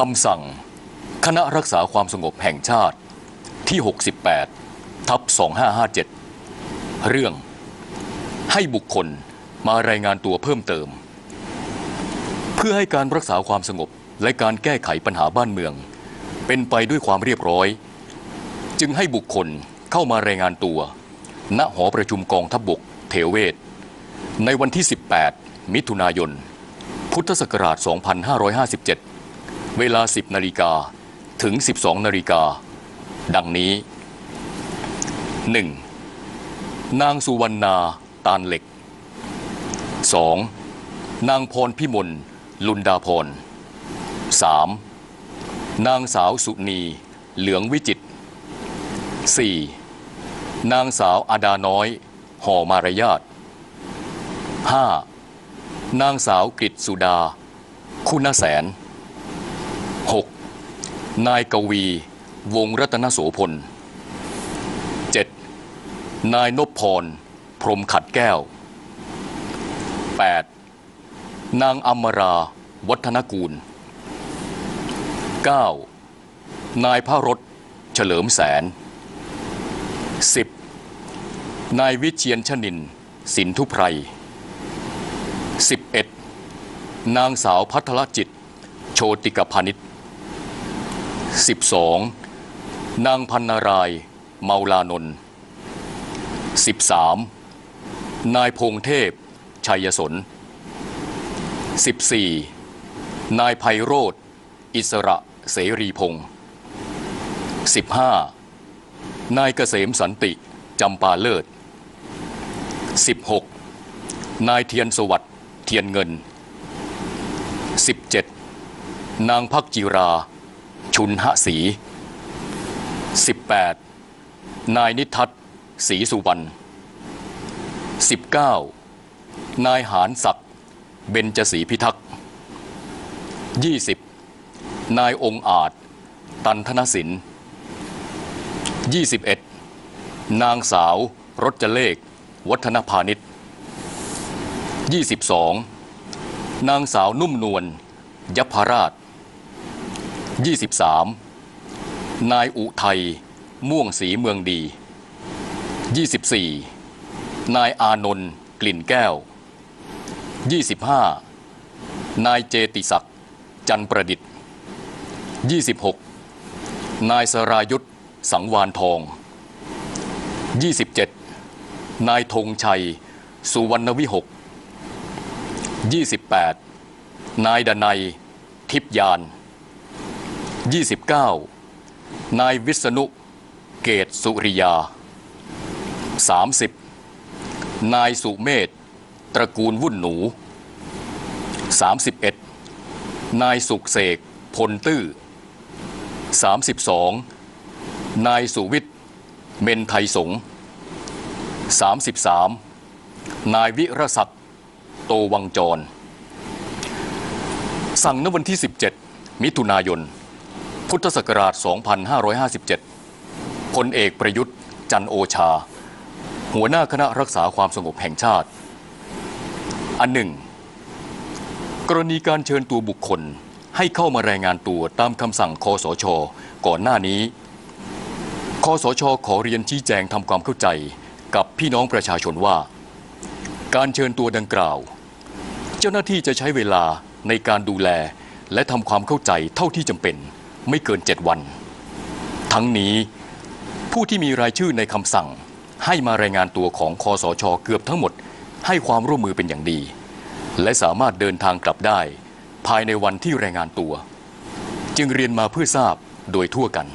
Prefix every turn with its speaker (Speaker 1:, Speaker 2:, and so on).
Speaker 1: คำสั่ง คณะรักษาความสงบแห่งชาติที่ 68 ทับ 2557 เรื่อง ให้บุคคลมารายงานตัวเพิ่มเติม เพื่อให้การรักษาความสงบและการแก้ไขปัญหาบ้านเมือง เป็นไปด้วยความเรียบร้อย จึงให้บุคคลเข้ามารายงานตัว ณหอประชุมกองทัพบบกเทเวศ ในวันที่ 18 มิถุนายน พุทธศักราช 2557 เวลา 10นาฬิกาถึง 12นาฬิกา ดังนี้ 1. นางสุวรรณาตาลเหล็ก 2. นางพรพิมลลุนดาพร 3. นางสาวสุนีเหลืองวิจิต 4. นางสาวอาดาน้อย ห่อมารยาท 5. นางสาวกฤษสุดา คุณแสน นายกวี วงรัตนโสพล 7. นายนพพร พรมขัดแก้ว 8. นางอมรา วัฒนกูล 9. นายพระรถ เฉลิมแสน 10. นายวิเชียนชนิน สินทุไพร 11. นางสาวพัทรจิต โชติกพานิช 12. นางพันนารายเมาลานนท์ 13. นายพงเทพ ชัยสน 14. นายไพโรธอิสระเสรีพงศ์ 15. นายเกษมสันติ จำปาเลิศ 16. นายเทียนสวัสดิ์เทียนเงิน 17. นางพักจิรา ชุนหศรี 18. นายนิทัศศรีสุวรรณ 19. นายหานศักดิ์เบญจศรีพิทักษ์ 20. นายองค์อาจ ตันธนสิน 21. นางสาวรจเลข วัฒนพาณิชย์ 22. นางสาวนุ่มนวลยพราช 23. นายอุทัย ม่วงสีเมืองดี 24. นายอานนท์กลิ่นแก้ว 25. นายเจติศักดิ์จันประดิษฐ์ 26. นายสรายุทธสังวานทอง 27. นายธงชัย สุวรรณวิหก 28. นายดนัย ทิพยาน 29. นายวิษณุ เกตสุริยา 30. นายสุเมธตระกูลวุ่นหนู 31. นายสุกเสกพลตื้อ 32. นายสุวิทย์เมนไทยสง 33. นายวิรศักดิ์โตวังจร สั่งณวันที่ 17 มิถุนายน พุทธศักราช 2557 พลเอกประยุทธ์ จันโอชา หัวหน้าคณะรักษาความสงบแห่งชาติ อันหนึ่ง กรณีการเชิญตัวบุคคลให้เข้ามารายงานตัวตามคำสั่งคอสช ก่อนหน้านี้คอสชขอเรียนชี้แจงทำความเข้าใจกับพี่น้องประชาชนว่า การเชิญตัวดังกล่าว เจ้าหน้าที่จะใช้เวลาในการดูแลและทำความเข้าใจเท่าที่จำเป็น ไม่เกิน 7 วัน ทั้งนี้ผู้ที่มีรายชื่อในคำสั่ง ให้มารายงานตัวของคอสชเกือบทั้งหมด ให้ความร่วมมือเป็นอย่างดี และสามารถเดินทางกลับได้ ภายในวันที่รายงานตัว จึงเรียนมาเพื่อทราบโดยทั่วกัน